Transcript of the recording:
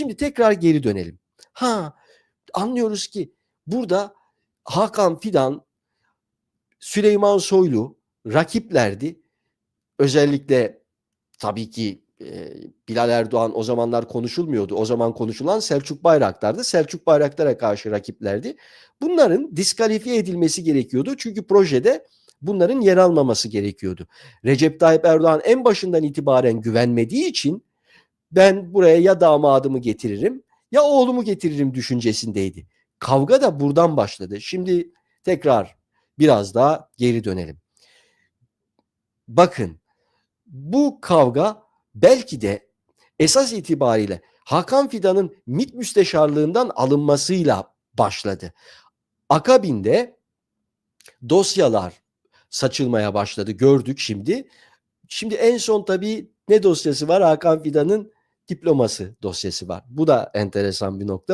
Şimdi tekrar geri dönelim. Ha anlıyoruz ki burada Hakan Fidan, Süleyman Soylu rakiplerdi. Özellikle tabii ki e, Bilal Erdoğan o zamanlar konuşulmuyordu. O zaman konuşulan Selçuk Bayraktar'dı. Selçuk Bayraktar'a karşı rakiplerdi. Bunların diskalifiye edilmesi gerekiyordu. Çünkü projede bunların yer almaması gerekiyordu. Recep Tayyip Erdoğan en başından itibaren güvenmediği için ben buraya ya damadımı getiririm ya oğlumu getiririm düşüncesindeydi. Kavga da buradan başladı. Şimdi tekrar biraz daha geri dönelim. Bakın bu kavga belki de esas itibariyle Hakan Fidan'ın MİT müsteşarlığından alınmasıyla başladı. Akabinde dosyalar saçılmaya başladı gördük şimdi. Şimdi en son tabii ne dosyası var? Hakan Fidan'ın diploması dosyası var. Bu da enteresan bir nokta.